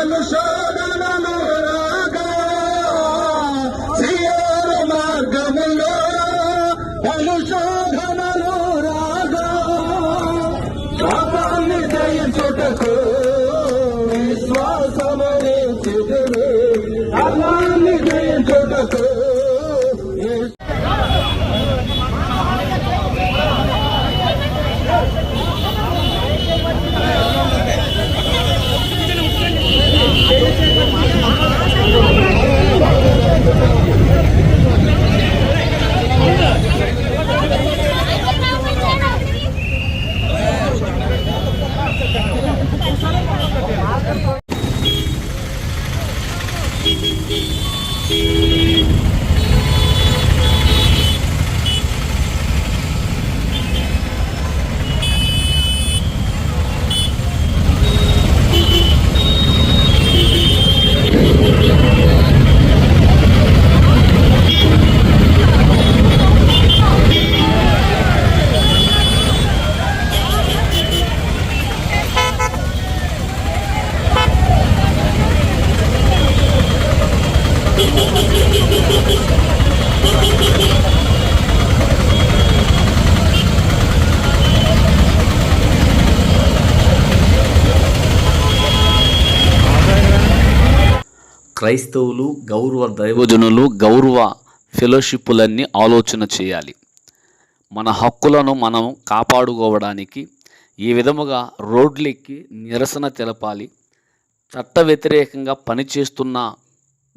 vai no chão. క్రైస్తవులు గౌరవ దైవజనులు గౌరవ ఫెలోషిప్పులన్నీ ఆలోచన చేయాలి. మన హక్కులను మనం కాపాడుకోవడానికి ఈ విధముగా రోడ్లెక్కి నిరసన తెలపాలి. చట్ట వ్యతిరేకంగా పనిచేస్తున్న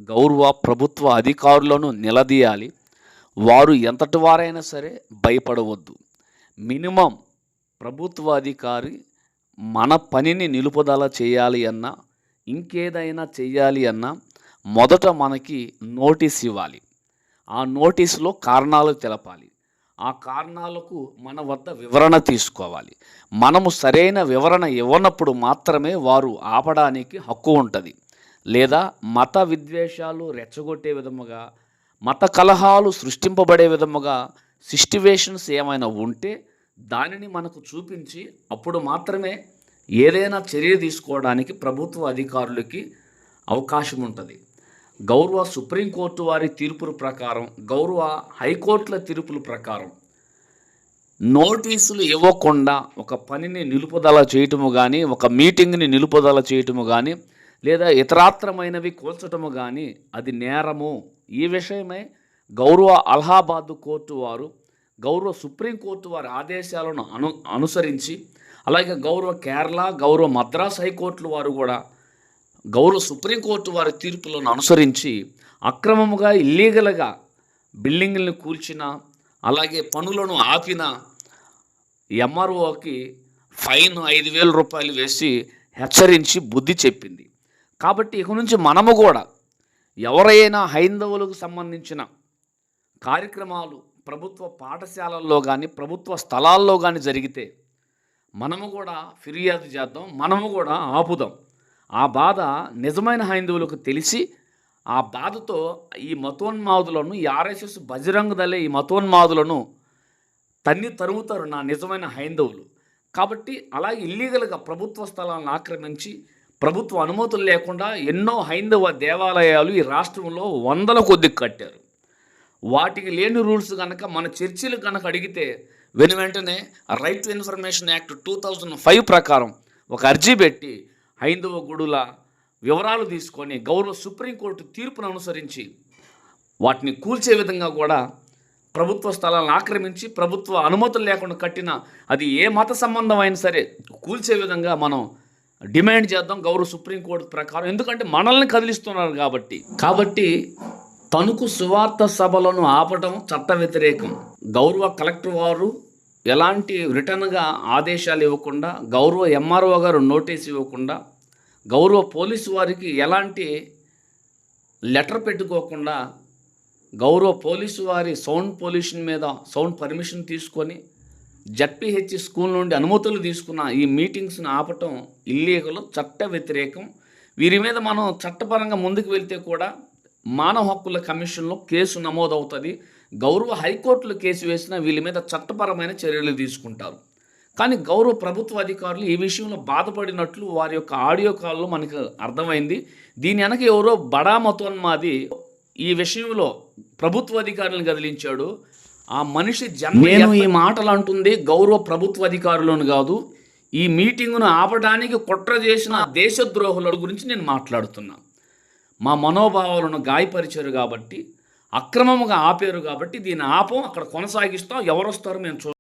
గౌరవ ప్రభుత్వ అధికారులను నిలదీయాలి. వారు ఎంతటి వారైనా సరే భయపడవద్దు. మినిమం ప్రభుత్వ అధికారి మన పనిని నిలుపుదల చేయాలి అన్నా ఇంకేదైనా చేయాలి అన్నా మొదట మనకి నోటీస్ ఇవ్వాలి. ఆ నోటీసులో కారణాలు తెలపాలి. ఆ కారణాలకు మన వద్ద వివరణ తీసుకోవాలి. మనము సరైన వివరణ ఇవ్వనప్పుడు మాత్రమే వారు ఆపడానికి హక్కు ఉంటుంది. లేదా మత విద్వేషాలు రెచ్చగొట్టే విధముగా మత కలహాలు సృష్టింపబడే విధముగా సిస్టివేషన్స్ ఏమైనా ఉంటే దానిని మనకు చూపించి అప్పుడు మాత్రమే ఏదైనా చర్య తీసుకోవడానికి ప్రభుత్వ అధికారులకి అవకాశం ఉంటుంది. గౌరవ సుప్రీంకోర్టు వారి తీర్పుల ప్రకారం గౌరవ హైకోర్టుల తీర్పుల ప్రకారం నోటీసులు ఇవ్వకుండా ఒక పనిని నిలుపుదల చేయటము కానీ ఒక మీటింగ్ని నిలుపుదల చేయటము కానీ లేదా ఇతరాత్రమైనవి కూల్చటము కానీ అది నేరము. ఈ విషయమై గౌరవ అలహాబాద్ కోర్టు వారు గౌరవ సుప్రీంకోర్టు వారి ఆదేశాలను అను అనుసరించి అలాగే గౌరవ కేరళ గౌరవ మద్రాస్ హైకోర్టులు వారు కూడా గౌరవ సుప్రీంకోర్టు వారి తీర్పులను అనుసరించి అక్రమముగా ఇల్లీగల్గా బిల్డింగులను కూల్చిన అలాగే పనులను ఆపిన ఎంఆర్ఓకి ఫైన్ ఐదు వేల రూపాయలు వేసి హెచ్చరించి బుద్ధి చెప్పింది. కాబట్టి ఇక నుంచి మనము కూడా ఎవరైనా హైందవులకు సంబంధించిన కార్యక్రమాలు ప్రభుత్వ పాఠశాలల్లో కానీ ప్రభుత్వ స్థలాల్లో కానీ జరిగితే మనము కూడా ఫిర్యాదు చేద్దాం మనము కూడా ఆపుదాం. ఆ బాధ నిజమైన హైందవులకు తెలిసి ఆ బాధతో ఈ మతోన్మాదులను ఈ ఆర్ఎస్ఎస్ బజరంగ దళే ఈ మతోన్మాదులను తన్ని తరుముతారు నా నిజమైన హైందవులు. కాబట్టి అలా ఇల్లీగల్గా ప్రభుత్వ స్థలాలను ఆక్రమించి ప్రభుత్వ అనుమతులు లేకుండా ఎన్నో హైందవ దేవాలయాలు ఈ రాష్ట్రంలో వందల కొద్ది కట్టారు. వాటికి లేని రూల్స్ కనుక మన చర్చిలు కనుక అడిగితే వెను వెంటనే right to information act two thousand five ప్రకారం ఒక అర్జీ పెట్టి హైందవ గుడుల వివరాలు తీసుకొని గౌరవ సుప్రీంకోర్టు తీర్పును అనుసరించి వాటిని కూల్చే విధంగా కూడా ప్రభుత్వ స్థలాలను ఆక్రమించి ప్రభుత్వ అనుమతులు లేకుండా కట్టిన అది ఏ మత సంబంధం అయినా సరే కూల్చే విధంగా మనం డిమాండ్ చేద్దాం గౌరవ సుప్రీంకోర్టు ప్రకారం. ఎందుకంటే మనల్ని కదిలిస్తున్నారు కాబట్టి. కాబట్టి తణుకు సువార్త సభలను ఆపటం చట్ట వ్యతిరేకం. గౌరవ కలెక్టర్ వారు ఎలాంటి రిటర్న్గా ఆదేశాలు ఇవ్వకుండా గౌరవ ఎంఆర్ఓ గారు నోటీస్ ఇవ్వకుండా గౌరవ పోలీసు వారికి ఎలాంటి లెటర్ పెట్టుకోకుండా గౌరవ పోలీసు వారి సౌండ్ పొల్యూషన్ మీద సౌండ్ పర్మిషన్ తీసుకొని జడ్పిహెచ్ స్కూల్ నుండి అనుమతులు తీసుకున్న ఈ మీటింగ్స్ని ఆపటం ఇల్లీగల్ చట్ట వ్యతిరేకం. వీరి మీద మనం చట్టపరంగా ముందుకు వెళ్తే కూడా మానవ హక్కుల కమిషన్లో కేసు నమోదవుతుంది. గౌరవ హైకోర్టులో కేసు వేసినా వీళ్ళ మీద చట్టపరమైన చర్యలు తీసుకుంటారు. కానీ గౌరవ ప్రభుత్వ అధికారులు ఈ విషయంలో బాధపడినట్లు వారి యొక్క ఆడియో కాల్లో మనకు అర్థమైంది. దీని వెనక ఎవరో బడా మతోన్మాది ఈ విషయంలో ప్రభుత్వ అధికారులను కదిలించాడు. ఆ మనిషి జన్మ నేను ఈ మాటలు అంటుంది గౌరవ ప్రభుత్వ అధికారులను కాదు ఈ మీటింగును ఆపడానికి కుట్ర చేసిన దేశద్రోహుల గురించి నేను మాట్లాడుతున్నా. మా మనోభావాలను గాయపరిచారు కాబట్టి అక్రమముగా ఆపారు కాబట్టి దీన్ని ఆపం అక్కడ కొనసాగిస్తాం ఎవరు వస్తారో మేము చూ